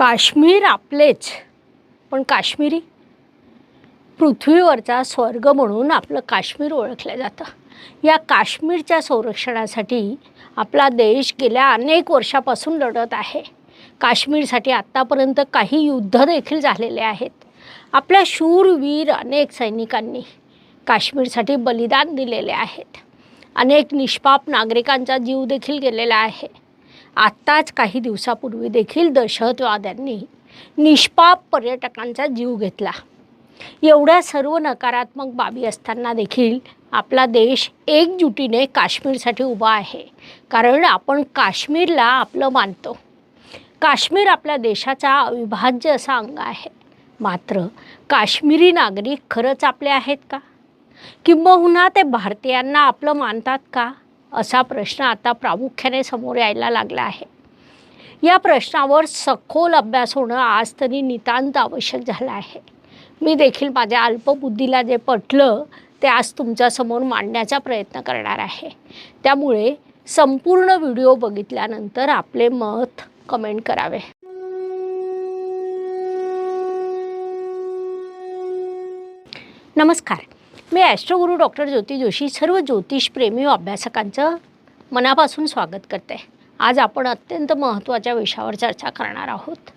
काश्मीर आपलेच पण काश्मीरी पृथ्वीवरचा स्वर्ग म्हणून आपलं काश्मीर ओळखलं जातं. या काश्मीरच्या संरक्षणासाठी आपला देश गेल्या अनेक वर्षापासून लढत आहे. काश्मीरसाठी आत्तापर्यंत काही युद्ध देखील झालेले आहेत. आपल्या शूरवीर अनेक सैनिकांनी काश्मीरसाठी बलिदान दिलेले आहेत. अनेक निष्पाप नागरिकांचा जीव देखील गेलेला आहे. आत्ताच काही दिवसापूर्वी देखील दहशतवाद्यांनी निष्पाप पर्यटकांचा जीव घेतला. एवढ्या सर्व नकारात्मक बाबी असताना देखील आपला देश एकजुटीने काश्मीरसाठी उभा आहे. कारण आपण काश्मीरला आपलं मानतो. काश्मीर आपल्या देशाचा अविभाज्य असा अंग आहे. मात्र काश्मीरी नागरिक खरंच आपले आहेत का? किंबहुना ते भारतीयांना आपलं मानतात का? असा प्रश्न आता प्रामुख्याने समोर यायला लागला आहे. या प्रश्नावर सखोल अभ्यास होणं आज तरी नितांत आवश्यक झालं आहे. मी देखील माझ्या अल्पबुद्धीला जे पटलं ते आज तुमच्यासमोर मांडण्याचा प्रयत्न करणार आहे. त्यामुळे संपूर्ण व्हिडिओ बघितल्यानंतर आपले मत कमेंट करावे. नमस्कार. मी ॲस्ट्रोगुरू डॉक्टर ज्योती जोशी सर्व ज्योतिषप्रेमी व अभ्यासकांचं मनापासून स्वागत करते. आज आपण अत्यंत महत्त्वाच्या विषयावर चर्चा करणार आहोत.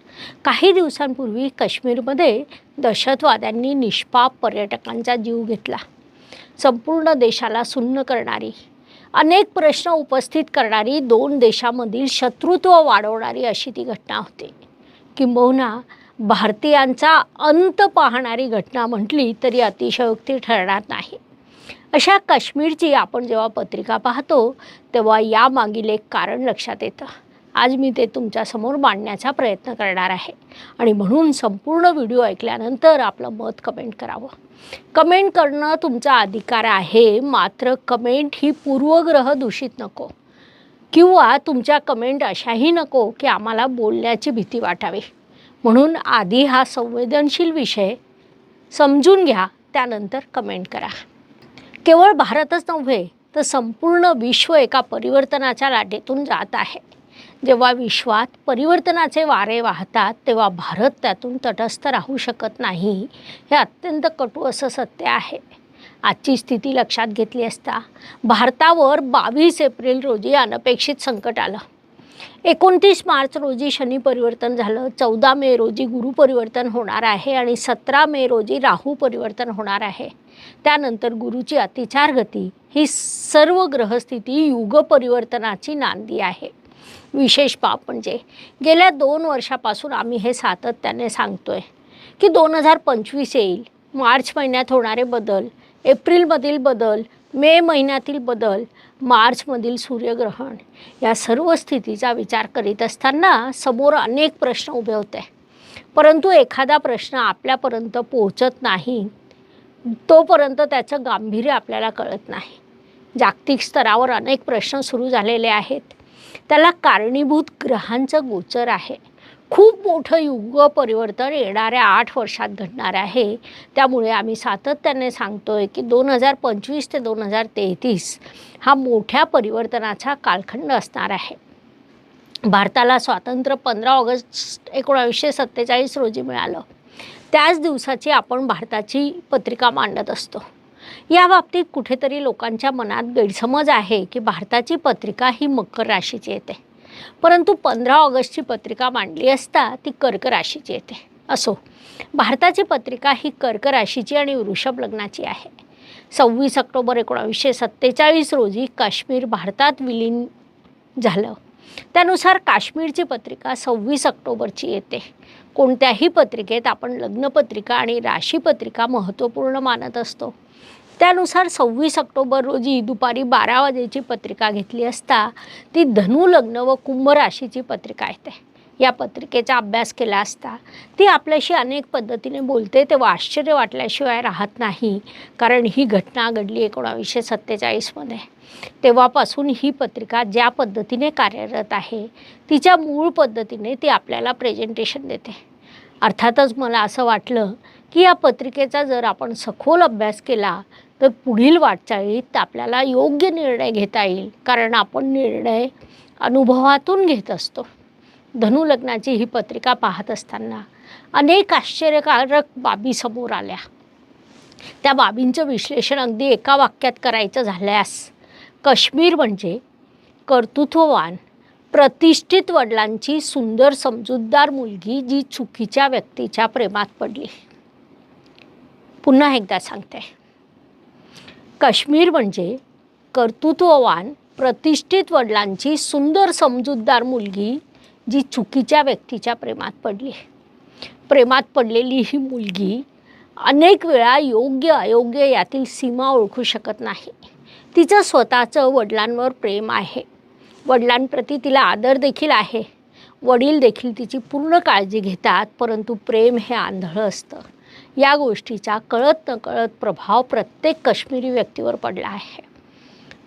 काही दिवसांपूर्वी काश्मीरमध्ये दहशतवाद्यांनी निष्पाप पर्यटकांचा जीव घेतला. संपूर्ण देशाला सुन्न करणारी अनेक प्रश्न उपस्थित करणारी दोन देशामधील शत्रुत्व वाढवणारी अशी ती घटना होती. किंबहुना भारतीयांचा अंत पाहणारी घटना म्हटली तरी अतिशयोक्ती ठरणार नाही. अशा काश्मीरची आपण जेव्हा पत्रिका पाहतो तेव्हा यामागील एक कारण लक्षात येतं. आज मी ते तुमच्यासमोर मांडण्याचा प्रयत्न करणार आहे. आणि म्हणून संपूर्ण व्हिडिओ ऐकल्यानंतर आपलं मत कमेंट करावं. कमेंट करणं तुमचा अधिकार आहे मात्र कमेंट ही पूर्वग्रह दूषित नको. किंवा तुमच्या कमेंट अशाही नको की आम्हाला बोलण्याची भीती वाटावी. म्हणून आधी हा संवेदनशील विषय समजून घ्या त्यानंतर कमेंट करा. केवळ भारतच नव्हे तर संपूर्ण विश्व एका परिवर्तनाच्या लाटेतून जात आहे. जेव्हा विश्वात परिवर्तनाचे वारे वाहतात तेव्हा भारत त्यातून तटस्थ राहू शकत नाही हे अत्यंत कटू असं सत्य आहे. आजची स्थिती लक्षात घेतली असता भारतावर बावीस एप्रिल रोजी अनपेक्षित संकट आलं. एकोणतीस मार्च रोजी शनी परिवर्तन झालं. चौदा मे रोजी गुरु परिवर्तन होणार आहे आणि सतरा मे रोजी राहू परिवर्तन होणार आहे. त्यानंतर गुरुची अतिचार गती ही सर्व ग्रहस्थिती युग परिवर्तनाची नांदी आहे. विशेष बाब म्हणजे गेल्या दोन वर्षापासून आम्ही हे सातत्याने सांगतोय की दोन हजार पंचवीस येईल. मार्च महिन्यात होणारे बदल एप्रिलमधील बदल मे महिन्यातील बदल मार्चमधील सूर्यग्रहण या सर्व स्थितीचा विचार करीत असताना समोर अनेक प्रश्न उभे होते. परंतु एखादा प्रश्न आपल्यापर्यंत पोहोचत नाही तोपर्यंत त्याचं गांभीर्य आपल्याला कळत नाही. जागतिक स्तरावर अनेक प्रश्न सुरू झालेले आहेत. त्याला कारणीभूत ग्रहांचं गोचर आहे. खूप मोठं युग परिवर्तन येणाऱ्या आठ वर्षात घडणार आहे. त्यामुळे आम्ही सातत्याने सांगतो आहे की दोन हजार पंचवीस ते दोन हजार तेहतीस हा मोठ्या परिवर्तनाचा कालखंड असणार आहे. भारताला स्वातंत्र्य पंधरा ऑगस्ट एकोणावीसशे सत्तेचाळीस रोजी मिळालं. त्याच दिवसाची आपण भारताची पत्रिका मांडत असतो. या बाबतीत कुठेतरी लोकांच्या मनात गैरसमज आहे की भारताची पत्रिका ही मकर राशीची येते. परंतु पंधरा ऑगस्टची पत्रिका मांडली असता ती कर्क राशीची येते. असो भारताची पत्रिका ही कर्क राशीची आणि वृषभ लग्नाची आहे. सव्वीस ऑक्टोबर एकोणावीसशे सत्तेचाळीस रोजी काश्मीर भारतात विलीन झालं. त्यानुसार काश्मीरची पत्रिका सव्वीस ऑक्टोबरची येते. कोणत्याही पत्रिकेत आपण लग्नपत्रिका आणि राशीपत्रिका महत्त्वपूर्ण मानत असतो. त्यानुसार सव्वीस ऑक्टोबर रोजी दुपारी बारा वाजेची पत्रिका घेतली असता ती धनु लग्न व कुंभ राशीची पत्रिका येते. या पत्रिकेचा अभ्यास केला असता ती आपल्याशी अनेक पद्धतीने बोलते तेव्हा आश्चर्य वाटल्याशिवाय राहत नाही कारण ही घटना घडली एकोणावीसशे सत्तेचाळीसमध्ये तेव्हापासून ही पत्रिका ज्या पद्धतीने कार्यरत आहे तिच्या मूळ पद्धतीने ती आपल्याला प्रेझेंटेशन देते. अर्थातच मला असं वाटलं की या पत्रिकेचा जर आपण सखोल अभ्यास केला तर पुढील वाटचालीत आपल्याला योग्य निर्णय घेता येईल कारण आपण निर्णय अनुभवातून घेत असतो. धनु लग्नाची ही पत्रिका पाहत असताना अनेक आश्चर्यकारक बाबी समोर आल्या. त्या बाबींचं विश्लेषण अगदी एका वाक्यात करायचं झाल्यास काश्मीर म्हणजे कर्तृत्ववान प्रतिष्ठित वडिलांची सुंदर समजूतदार मुलगी जी चुकीच्या व्यक्तीच्या प्रेमात पडली. पुन्हा एकदा सांगते. काश्मीर म्हणजे कर्तृत्ववान प्रतिष्ठित वडिलांची सुंदर समजूतदार मुलगी जी चुकीच्या व्यक्तीच्या प्रेमात पडली प्रेमात पडलेली ही मुलगी अनेक वेळा योग्य अयोग्य यातील सीमा ओळखू शकत नाही. तिचं स्वतःचं वडिलांवर प्रेम आहे. वडिलांप्रती तिला आदर देखील आहे. वडील देखील तिची पूर्ण काळजी घेतात परंतु प्रेम हे आंधळं असतं. या गोष्टीचा कळत नकळत प्रभाव प्रत्येक काश्मीरी व्यक्तीवर पडला आहे.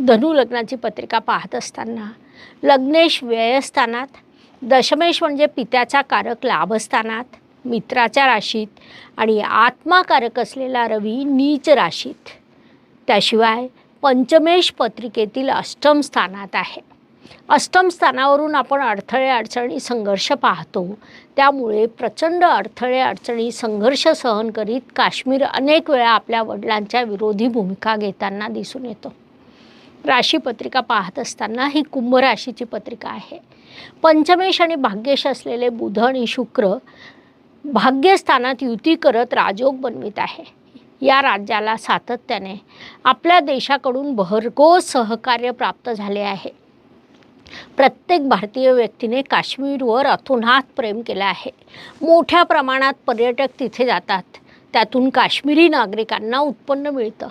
धनु लग्नाची पत्रिका पाहत असताना लग्नेश व्ययस्थानात दशमेश म्हणजे पित्याचा कारक लाभस्थानात मित्राच्या राशीत आणि आत्माकारक असलेला रवी नीच राशीत. त्याशिवाय पंचमेश पत्रिकेतील अष्टम स्थानात आहे. अष्टम स्थानावरून आपण अडथळे अडचणी संघर्ष पाहतो. त्यामुळे प्रचंड अडथळे अडचणी संघर्ष सहन करीत काश्मीर अनेक वेळा आपल्या वडिलांच्या विरोधी भूमिका घेताना दिसून येतो. राशीपत्रिका पाहत असताना ही कुंभ राशीची पत्रिका आहे. पंचमेश आणि भाग्यश असलेले बुध आणि शुक्र भाग्यस्थानात युती करत राजयोग बनवित आहे. या राज्याला सातत्याने आपल्या देशाकडून भरघोस सहकार्य प्राप्त झाले आहे. प्रत्येक भारतीय व्यक्तीने काश्मीरवर अतोनात प्रेम केलं आहे. मोठ्या प्रमाणात पर्यटक तिथे जातात. त्यातून काश्मीरी नागरिकांना उत्पन्न मिळतं.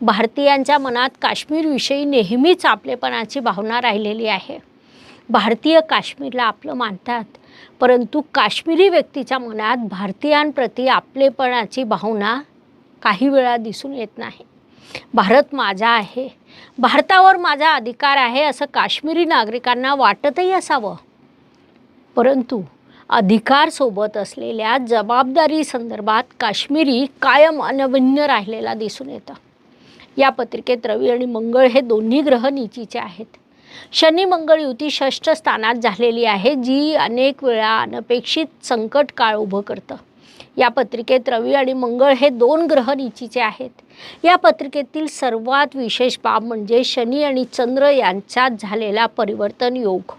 भारतीयांच्या मनात काश्मीरविषयी नेहमीच आपलेपणाची भावना राहिलेली आहे. भारतीय काश्मीरला आपलं मानतात परंतु काश्मीरी व्यक्तीच्या मनात भारतीयांप्रती आपलेपणाची भावना काही वेळा दिसून येत नाही. भारत माझा आहे. भारतावर माझा अधिकार आहे असं काश्मीरी नागरिकांना वाटतही असावं. परंतु अधिकार सोबत असलेल्या जबाबदारी संदर्भात काश्मीरी कायम अनभिन्न राहिलेला दिसून येतं. या पत्रिकेत रवी आणि मंगळ हे दोन्ही ग्रह नीचीचे आहेत. शनी मंगळ युती षष्ठ स्थानात झालेली आहे जी अनेक वेळा अनपेक्षित संकट काळ उभं करतं. या पत्रिकेत रवी आणि मंगळ हे दोन ग्रह निचीचे आहेत. या पत्रिकेतील सर्वात विशेष बाब म्हणजे शनी आणि चंद्र यांच्यात झालेला परिवर्तन योग.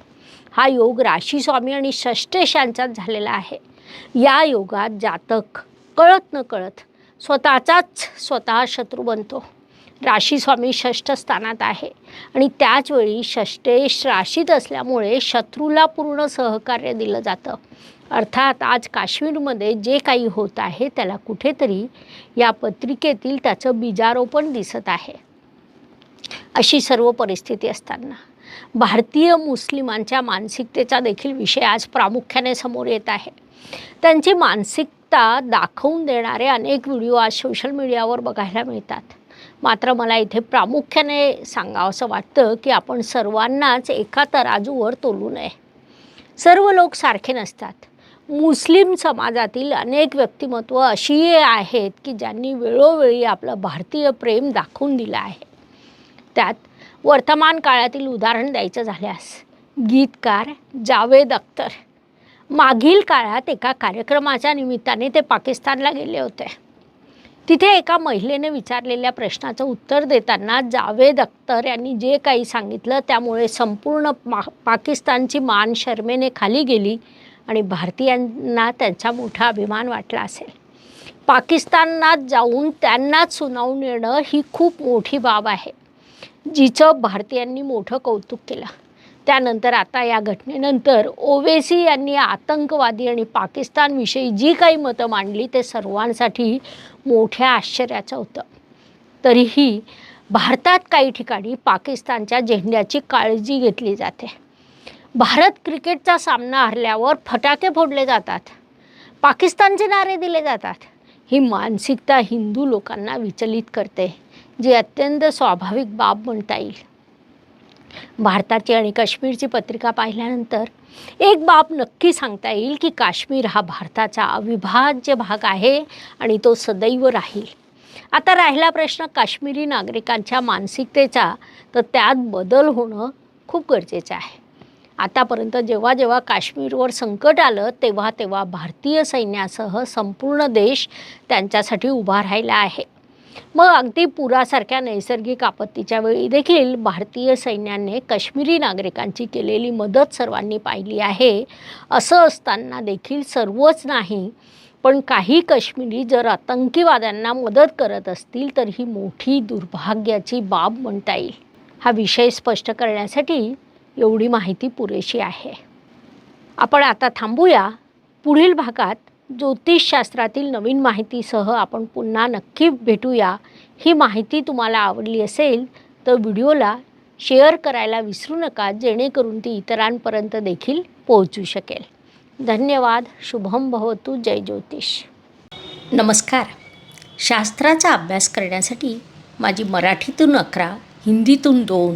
हा योग राशी स्वामी आणि षष्टेश यांच्यात झालेला आहे. या योगात जातक कळत न कळत स्वतःचाच स्वतः शत्रू बनतो. राशी स्वामी षष्ठ स्थानात आहे आणि त्याचवेळी षष्टेश राशीत असल्यामुळे शत्रूला पूर्ण सहकार्य दिलं जातं. अर्थात आज काश्मीरमध्ये जे काही होत आहे त्याला कुठेतरी या पत्रिकेतील त्याचं बीजारोपण दिसत आहे. अशी सर्व परिस्थिती असताना भारतीय मुस्लिमांच्या मानसिकतेचा देखील विषय आज प्रामुख्याने समोर येत आहे. त्यांची मानसिकता दाखवून देणारे अनेक व्हिडिओ आज सोशल मीडियावर बघायला मिळतात. मात्र मला इथे प्रामुख्याने सांगावंसं वाटतं की आपण सर्वांनाच एका तराजूवर तोलू नये. सर्व लोक सारखे नसतात. मुस्लिम समाजातील अनेक व्यक्तिमत्व अशी आहेत की ज्यांनी वेळोवेळी आपलं भारतीय प्रेम दाखवून दिलं आहे. त्यात वर्तमान काळातील उदाहरण द्यायचं झाल्यास गीतकार जावेद अख्तर मागील काळात एका कार्यक्रमाच्या निमित्ताने ते पाकिस्तानला गेले होते. तिथे एका महिलेने विचारलेल्या प्रश्नाचं उत्तर देताना जावेद अख्तर यांनी जे काही सांगितलं त्यामुळे संपूर्ण मा पाकिस्तानची मान शर्मेने खाली गेली. आणि भारतीयांना त्यांचा मोठा अभिमान वाटला असेल. पाकिस्तानात जाऊन त्यांनाच सुनावून येणं ही खूप मोठी बाब आहे. जिचं भारतीयांनी मोठं कौतुक केलं. त्यानंतर आता या घटनेनंतर ओवेसी यांनी आतंकवादी आणि पाकिस्तानविषयी जी काही मतं मांडली ते सर्वांसाठी मोठ्या आश्चर्याचं होतं. तरीही भारतात काही ठिकाणी पाकिस्तानच्या झेंड्याची काळजी घेतली जाते. भारत क्रिकेटचा सामना हरल्यावर फटाके फोडले जातात. पाकिस्तानचे नारे दिले जातात. ही मानसिकता हिंदू लोकांना विचलित करते जी अत्यंत स्वाभाविक बाब म्हणता येईल. भारताची आणि काश्मीरची पत्रिका पाहिल्यानंतर एक बाब नक्की सांगता येईल की काश्मीर हा भारताचा अविभाज्य भाग आहे आणि तो सदैव राहील. आता राहिला प्रश्न काश्मीरी नागरिकांच्या मानसिकतेचा तर त्यात बदल होणं खूप गरजेचं आहे. आतापर्यंत जेव्हा जेव्हा काश्मीरवर संकट आलं तेव्हा तेव्हा भारतीय सैन्यासह संपूर्ण देश त्यांच्यासाठी उभा राहिला आहे. मग अगदी पुरासारख्या नैसर्गिक आपत्तीच्या वेळी देखील भारतीय सैन्याने काश्मीरी नागरिकांची केलेली मदत सर्वांनी पाहिली आहे असं असताना देखील सर्वच नाही पण काही काश्मीरी जर आतंकीवाद्यांना मदत करत असतील तर ही मोठी दुर्भाग्याची बाब म्हणता येईल. हा विषय स्पष्ट करण्यासाठी एवढी माहिती पुरेशी आहे. आपण आता थांबूया. पुढील भागात ज्योतिषशास्त्रातील नवीन माहितीसह आपण पुन्हा नक्की भेटूया. ही माहिती तुम्हाला आवडली असेल तर व्हिडिओला शेअर करायला विसरू नका जेणेकरून ती इतरांपर्यंत देखील पोहोचू शकेल. धन्यवाद. शुभम भवतु. जय ज्योतिष. नमस्कार. शास्त्राचा अभ्यास करण्यासाठी माझी मराठीतून अकरा हिंदीतून दोन